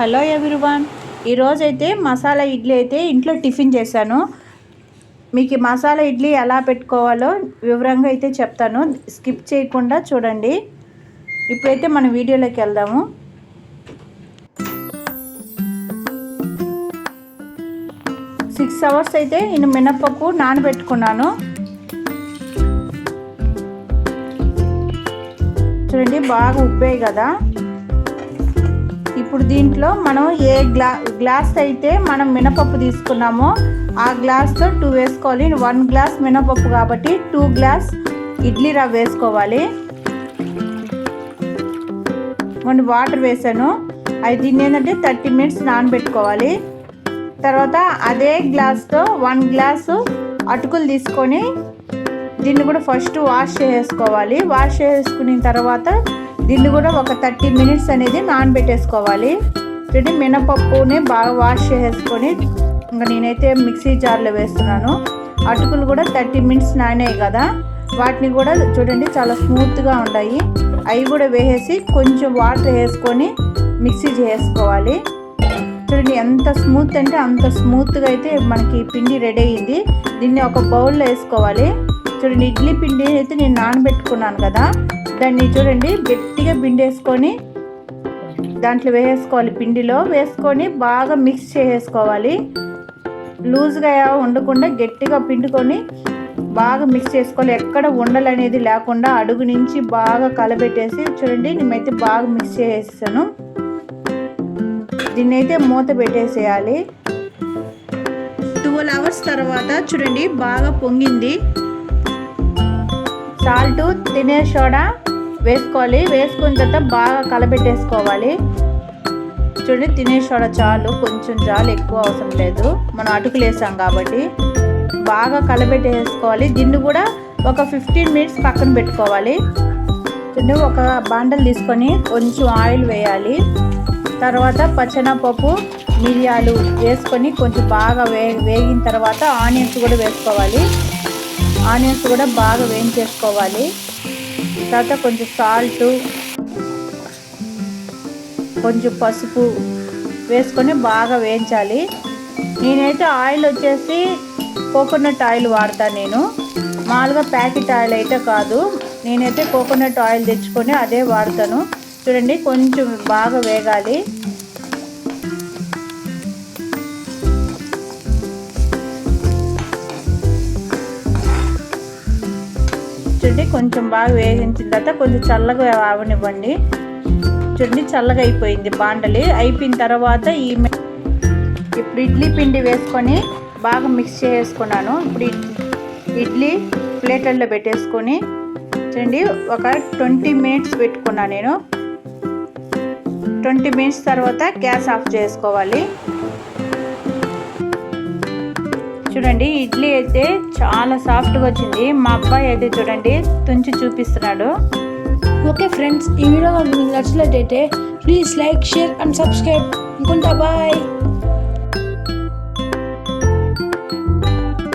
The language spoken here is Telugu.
Hello everyone. ఈరోజు అయితే మసాలా ఇడ్లీ అయితే ఇంట్లో టిఫిన్ చేశాను. మీకు మసాలా ఇడ్లీ ఎలా పెట్టుకోవాలో వివరంగా అయితే చెప్తాను. స్కిప్ చేయకుండా చూడండి. ఇప్పుడైతే మన వీడియోలోకి వెళ్దాము. సిక్స్ అవర్స్ అయితే నేను మినప్పకు నానబెట్టుకున్నాను. చూడండి బాగా ఉప్పాయి కదా. ఇప్పుడు దీంట్లో మనం ఏ గ్లా గ్లాస్ అయితే మనం మినపప్పు తీసుకున్నామో ఆ గ్లాస్తో టూ వేసుకోవాలి. వన్ గ్లాస్ మినపప్పు కాబట్టి టూ గ్లాస్ ఇడ్లీ రవ్వ వేసుకోవాలి. మొన్న వాటర్ వేసాను. అది దీన్ని ఏంటంటే థర్టీ మినిట్స్ నానబెట్టుకోవాలి. తర్వాత అదే గ్లాస్తో వన్ గ్లాసు అటుకులు తీసుకొని దీన్ని కూడా ఫస్ట్ వాష్ చేసుకోవాలి. వాష్ చేసుకున్న తర్వాత దీన్ని కూడా ఒక థర్టీ మినిట్స్ అనేది నానబెట్టేసుకోవాలి. చూడండి మినపప్పుని బాగా వాష్ చేసుకొని ఇంకా నేనైతే మిక్సీ జార్లో వేస్తున్నాను. అటుకులు కూడా థర్టీ మినిట్స్ నానాయి కదా. వాటిని కూడా చూడండి చాలా స్మూత్గా ఉన్నాయి. అవి కూడా వేసేసి కొంచెం వాటర్ వేసుకొని మిక్సీ చేసుకోవాలి. చూడండి ఎంత స్మూత్ అంటే అంత స్మూత్గా అయితే మనకి పిండి రెడీ అయ్యింది. దీన్ని ఒక బౌల్లో వేసుకోవాలి. చూడండి ఇడ్లీ పిండి అయితే నేను నానబెట్టుకున్నాను కదా. దాన్ని చూడండి గట్టిగా పిండేసుకొని దాంట్లో వేసుకోవాలి పిండిలో వేసుకొని బాగా మిక్స్ చేసేసుకోవాలి. లూజ్గా ఉండకుండా గట్టిగా పిండుకొని బాగా మిక్స్ చేసుకోవాలి. ఎక్కడ ఉండలు అనేది లేకుండా అడుగు నుంచి బాగా కలబెట్టేసి చూడండి నేనైతే బాగా మిక్స్ చేసేసాను. దీన్ని అయితే మూత పెట్టేసేయాలి. ట్వెల్వ్ అవర్స్ తర్వాత చూడండి బాగా పొంగింది. సాల్ట్ తినే సోడా వేసుకోవాలి. వేసుకున్న తర్వాత బాగా కలబెట్టేసుకోవాలి. చూడండి తినే సోడా చాలు. కొంచెం చాలు ఎక్కువ అవసరం లేదు. మనం అటుకులు వేసాం కాబట్టి బాగా కలబెట్టేసుకోవాలి. దీన్ని కూడా ఒక ఫిఫ్టీన్ మినిట్స్ పక్కన పెట్టుకోవాలి. చూడండి ఒక బాండలు తీసుకొని కొంచెం ఆయిల్ వేయాలి. తర్వాత పచ్చనపప్పు మిరియాలు వేసుకొని కొంచెం బాగా వే వేగిన తర్వాత ఆనియన్స్ కూడా వేసుకోవాలి. ఆనియన్స్ కూడా బాగా వేయించేసుకోవాలి. తర్వాత కొంచెం సాల్ట్ కొంచెం పసుపు వేసుకొని బాగా వేయించాలి. నేనైతే ఆయిల్ వచ్చేసి కోకోనట్ ఆయిల్ వాడతాను నేను. మామూలుగా ప్యాకెట్ ఆయిల్ అయితే కాదు. నేనైతే కోకోనట్ ఆయిల్ తెచ్చుకొని అదే వాడతాను. చూడండి కొంచెం బాగా వేగాలి. చూడండి కొంచెం బాగా వేగించిన తర్వాత కొంచెం చల్లగా ఆవనివ్వండి. చూడండి చల్లగా అయిపోయింది బాండలి. అయిపోయిన తర్వాత ఈ ఇప్పుడు ఇడ్లీ పిండి వేసుకొని బాగా మిక్స్ చేసుకున్నాను. ఇప్పుడు ఇడ్లీ ప్లేట్లలో పెట్టేసుకొని చూడండి ఒక ట్వంటీ మినిట్స్ పెట్టుకున్నాను నేను. ట్వంటీ మినిట్స్ తర్వాత గ్యాస్ ఆఫ్ చేసుకోవాలి. చూడండి ఇడ్లీ అయితే చాలా సాఫ్ట్గా వచ్చింది. మా అబ్బాయి అయితే చూడండి తుంచి చూపిస్తున్నాడు. ఓకే ఫ్రెండ్స్ ఈ వీడియో మీకు నచ్చినట్టయితే please like share and subscribe. ఇంకుంటా bye.